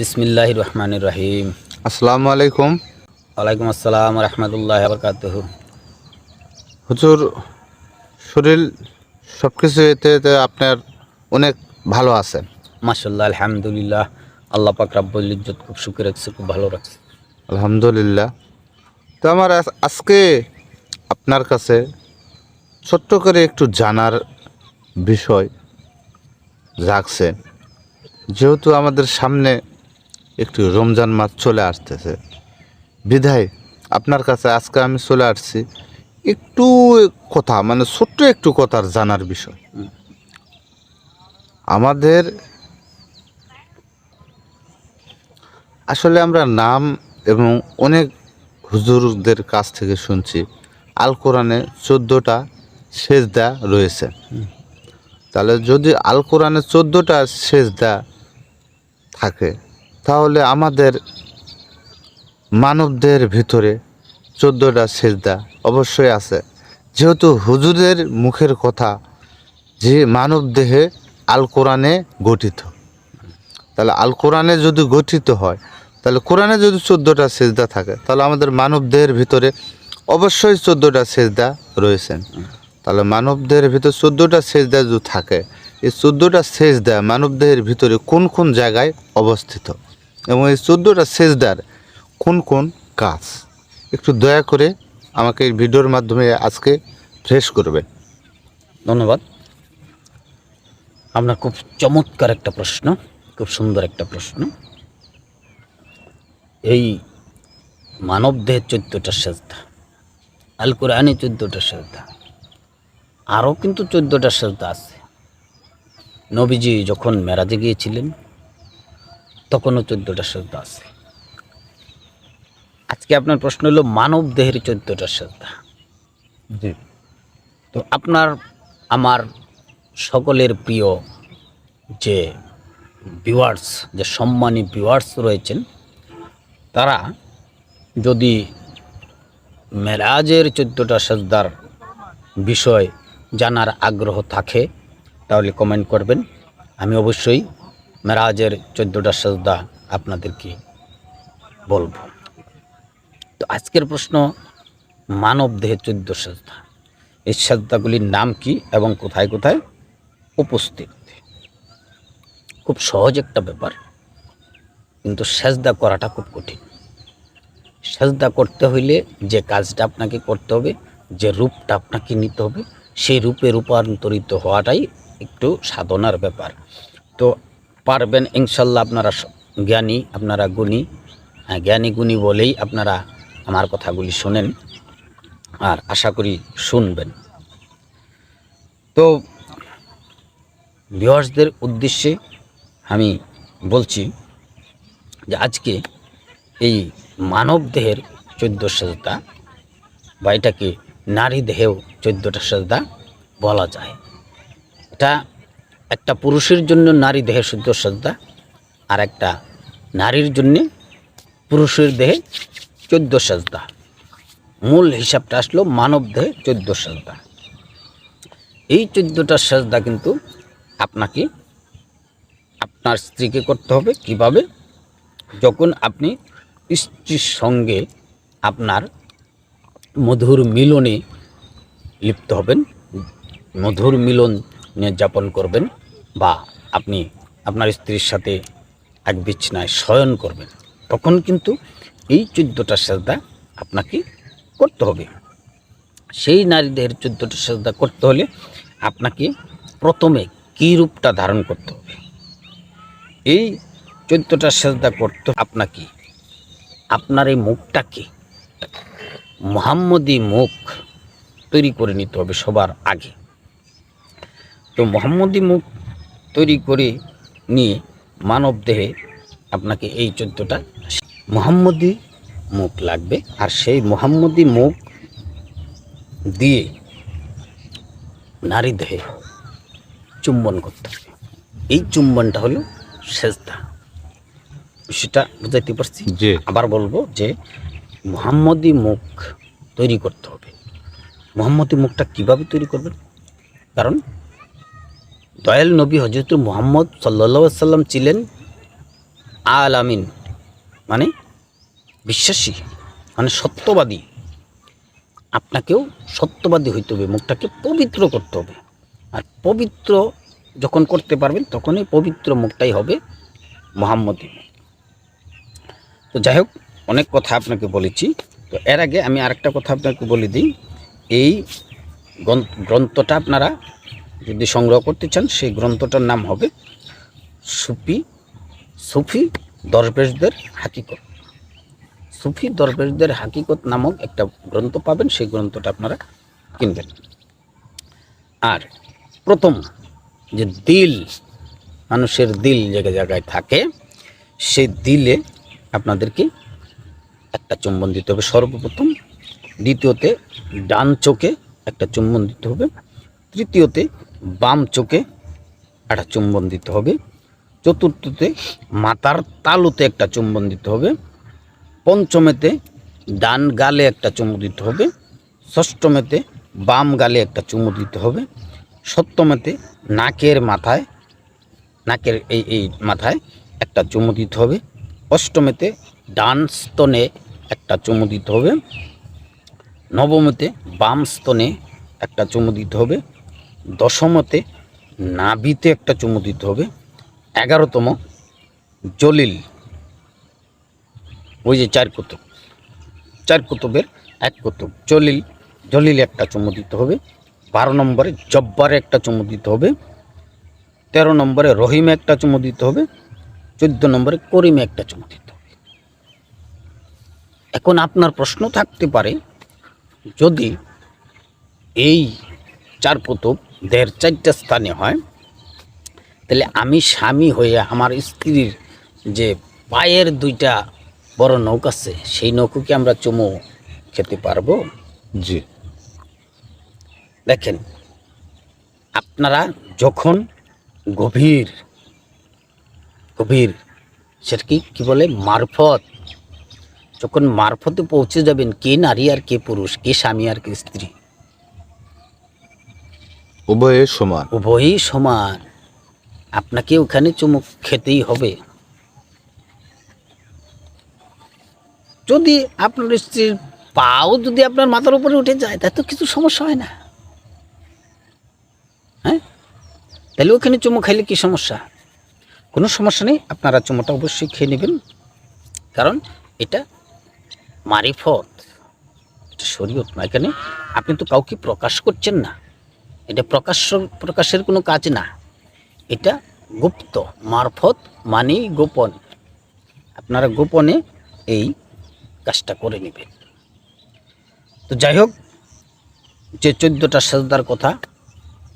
বিসমিল্লাহ রহমান রহিম। আসসালামু আলাইকুম। ওয়ালাইকুম আসসালাম রহমতুল্লাহ বরকাত হুজুর শরীর সব কিছু এতে এতে আপনার অনেক ভালো আছে। মাসাল্লাহ আলহামদুলিল্লাহ। আল্লাহ পাক রাব্বুল ইজ্জত খুব সুখে রাখছে খুব ভালো রাখছে। আলহামদুলিল্লাহ। তো আমার আজ- আজকে আপনার কাছে ছোট্ট করে একটু জানার বিষয় জাগছে। যেহেতু আমাদের সামনে একটু রমজান মাস চলে আসতেছে। বিধায় আপনার কাছে আজকে আমি চলে আসছি। একটু কথা মানে ছোট্ট একটু কথার জানার বিষয়। আমাদের আসলে আমরা নাম এবং অনেক হুজুরদের কাছ থেকে শুনছি। আল কোরআনে চোদ্দোটা সেজদা রয়েছে। তাহলে যদি আল কোরআনে চোদ্দোটা সেজদা থাকে তাহলে আমাদের মানবদের ভিতরে চোদ্দোটা সেজদা অবশ্যই আছে। যেহেতু হুজুরের মুখের কথা, যে মানব দেহে আল কোরআনে গঠিত। তাহলে আল কোরআনে যদি গঠিত হয়, তাহলে কোরআনে যদি চোদ্দোটা সেজদা থাকে, তাহলে আমাদের মানব দেহের ভিতরে অবশ্যই চোদ্দোটা সেজদা রয়েছেন তাহলে মানব দেহের ভিতরে চোদ্দোটা সেজদা যদি থাকে, এই চোদ্দোটা সেজদা মানব দেহের ভিতরে কোন কোন জায়গায় অবস্থিত? এবং এই চোদ্দোটা সেজদার কোন কোন কাজ? একটু দয়া করে আমাকে এই ভিডিওর মাধ্যমে আজকে ফ্রেশ করবেন। ধন্যবাদ। আপনার খুব চমৎকার একটা প্রশ্ন, খুব সুন্দর একটা প্রশ্ন। এই মানব দেহের চোদ্দোটা সেজদা, আল কোরআনে চোদ্দোটা সেজদা, আরও কিন্তু চোদ্দোটা সেজদা আছে। নবীজি যখন মেরাজে গিয়েছিলেন তখনও চোদ্দোটা শ্রদ্ধা আছে। আজকে আপনার প্রশ্ন হলো মানব দেহের চোদ্দোটা সেজদা জি। তো আপনার আমার সকলের প্রিয় যে ভিউয়ার্স যে সম্মানী ভিউয়ার্স রয়েছেন তারা যদি মেরাজের চোদ্দোটা সেজদার বিষয় জানার আগ্রহ থাকে তাহলে কমেন্ট করবেন। আমি অবশ্যই মেরাজের চোদ্দোটা সেজদা আপনাদেরকে বলব। তো আজকের প্রশ্ন, মানব দেহে চোদ্দ সেজদা। এই সেজদাগুলির নাম কি এবং কোথায় কোথায় উপস্থিত? খুব সহজ একটা ব্যাপার, কিন্তু সেজদা করাটা খুব কঠিন। সেজদা করতে হইলে যে কাজটা আপনাকে করতে হবে, যে রূপটা আপনাকে নিতে হবে, সেই রূপে রূপান্তরিত হওয়াটাই একটু সাধনার ব্যাপার। তো পারবেন ইনশাল্লাহ আপনারা জ্ঞানী আপনারা গুণী। হ্যাঁ, জ্ঞানী গুণী বলেই আপনারা আমার কথাগুলি শোনেন আর আশা করি শুনবেন। তো ভিউয়ার্সদের উদ্দেশ্যে আমি বলছি যে আজকে এই মানব দেহের চোদ্দ সেজদা বা এটাকে নারী দেহেও চোদ্দোটা সেজদা বলা যায়। এটা একটা পুরুষের জন্য নারী দেহে চোদ্দ সেজদা আর একটা নারীর জন্যে পুরুষের দেহে চোদ্দ সেজদা মূল হিসাবটা আসলো মানব দেহে চোদ্দ সেজদা এই চোদ্দোটা সেজদা কিন্তু আপনাকে, আপনার স্ত্রীকে করতে হবে। কীভাবে? যখন আপনি স্ত্রীর সঙ্গে আপনার মধুর মিলনে লিপ্ত হবেন, মধুর মিলন নিয়ে যাপন করবেন বা আপনি আপনার স্ত্রীর সাথে এক বিছনায় শয়ন করবেন, তখন কিন্তু এই চোদ্দোটা সেজদা আপনাকে করতে হবে। সেই নারীদের চোদ্দোটা সেজদা করতে হলে আপনাকে প্রথমে কী রূপটা ধারণ করতে হবে? এই চোদ্দোটা সেজদা করতে আপনাকে আপনার এই মুখটাকে মোহাম্মদী মুখ তৈরি করে নিতে হবে সবার আগে। তো মোহাম্মদী মুখ তৈরি করে নিয়ে মানব দেহে আপনাকে এই চোদ্দোটা মোহাম্মদী মুখ লাগবে। আর সেই মোহাম্মদী মুখ দিয়ে নারী দেহে চুম্বন করতে হবে। এই চুম্বনটা হলো সেজদা। সেটা বুঝাইতে পারছি? যে আবার বলব যে মোহাম্মদী মুখ তৈরি করতে হবে। মোহাম্মদী মুখটা কীভাবে তৈরি করবেন? কারণ দয়াল নবী হজরত মোহাম্মদ সাল্লা সাল্লাম ছিলেন আলামিন মানে বিশ্বাসী মানে সত্যবাদী। আপনাকেও সত্যবাদী হইতে হবে, মুখটাকে পবিত্র করতে হবে। আর পবিত্র যখন করতে পারবেন, তখনই পবিত্র মুখটাই হবে মোহাম্মদী। তো যাই হোক, অনেক কথা আপনাকে বলেছি। তো এর আগে আমি আরেকটা কথা আপনাকে বলে দিই। এই গ্রন্থ- গ্রন্থটা আপনারা যদি সংগ্রহ করতে চান, সেই গ্রন্থটার নাম হবে সুফি সুফি দরবেশদের হাকিকত। সুফি দরবেশদের হাকিকত নামক একটা গ্রন্থ পাবেন, সেই গ্রন্থটা আপনারা কিনবেন। আর প্রথম যে দিল, মানুষের দিল জায়গায় জায়গায় থাকে, সেই দিলে আপনাদেরকে একটা চুম্বন দিতে হবে। সর্বপ্রথম দ্বিতীয়তে ডান চোখে একটা চুম্বন দিতে হবে। তৃতীয়তে বাম চোখে একটা চুম্বন দিতে হবে। চতুর্থতে মাথার তালুতে একটা চুম্বন দিতে হবে। পঞ্চমেতে ডান গালে একটা চুমু দিতে হবে। ষষ্ঠমেতে বাম গালে একটা চুমু দিতে হবে। সপ্তমেতে নাকের মাথায়, নাকের এই এই মাথায় একটা চুমু দিতে হবে। অষ্টমেতে ডান স্তনে একটা চুমু দিতে হবে। নবমতে বাম স্তনে একটা চুমু দিতে হবে। দশমতে নাবিতে একটা চুমু দিতে হবে। এগারোতম জলিল, ওই যে চার কুতুব, চার কুতুবের এক কুতুব। জলিল জলিল একটা চুমু দিতে হবে। বারো নম্বরে জব্বারে একটা চুমু দিতে হবে। তেরো নম্বরে রহিমে একটা চুমু দিতে হবে। চোদ্দ নম্বরে করিমে একটা চুমু দিতে হবে। এখন আপনার প্রশ্ন থাকতে পারে, যদি এই চার কুতুব দেড় চারটা স্থানে হয়। তাহলে আমি স্বামী হয়ে আমার স্ত্রীর যে পায়ের দুইটা বড় নৌক আছে সেই নৌকোকে আমরা চুমু খেতে পারব? জি। দেখেন আপনারা যখন গভীর গভীর সেটা কি কী বলে মারফত যখন মারফতে পৌঁছে যাবেন কে নারী আর কে পুরুষ কে স্বামী আর কে স্ত্রী? উভয়ে সমান। উভয়ই সমান। আপনাকে ওখানে চুমুক খেতেই হবে। যদি আপনার স্ত্রীর পাও যদি আপনার মাথার উপরে উঠে যায় তা তো কিছু সমস্যা হয় না। হ্যাঁ? তাহলে ওখানে চুমু খাইলে কি সমস্যা? কোনো সমস্যা নেই, আপনারা চুমুটা অবশ্যই খেয়ে নেবেন। কারণ এটা মারিফত, এটা শরীয়ত না এখানে। আপনি তো কাউকে প্রকাশ করছেন না। এটা প্রকাশ্য, প্রকাশের কোনো কাজ না। এটা গুপ্ত, মারফত মানেই গোপন। আপনারা গোপনে এই কাজটা করে নেবেন। তো যাই হোক, যে চোদ্দোটা সাজদার কথা,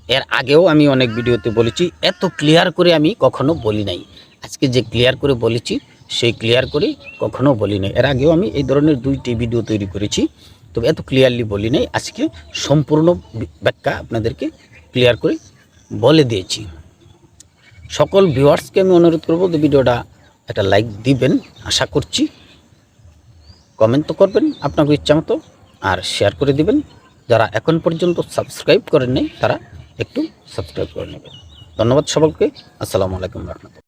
এর আগেও আমি অনেক ভিডিওতে বলেছি, এত ক্লিয়ার করে আমি কখনো বলি নাই। আজকে যে ক্লিয়ার করে বলেছি, সেই ক্লিয়ার করে কখনো বলি নাই। এর আগেও আমি এই ধরনের দুইটি ভিডিও তৈরি করেছি। তবে এত ক্লিয়ারলি বলি নাই, আজকে সম্পূর্ণ ব্যাখ্যা আপনাদেরকে ক্লিয়ার করে বলে দিয়েছি। সকল ভিউয়ার্সকে আমি অনুরোধ করব যে ভিডিওটা একটা লাইক দিবেন, আশা করছি। কমেন্ট তো করবেন আপনাকে ইচ্ছা মতো, আর শেয়ার করে দিবেন। যারা এখন পর্যন্ত সাবস্ক্রাইব করেন নাই, তারা একটু সাবস্ক্রাইব করে নেবেন। ধন্যবাদ সকলকে, আসসালামু আলাইকুম রহমতুল্লাহ।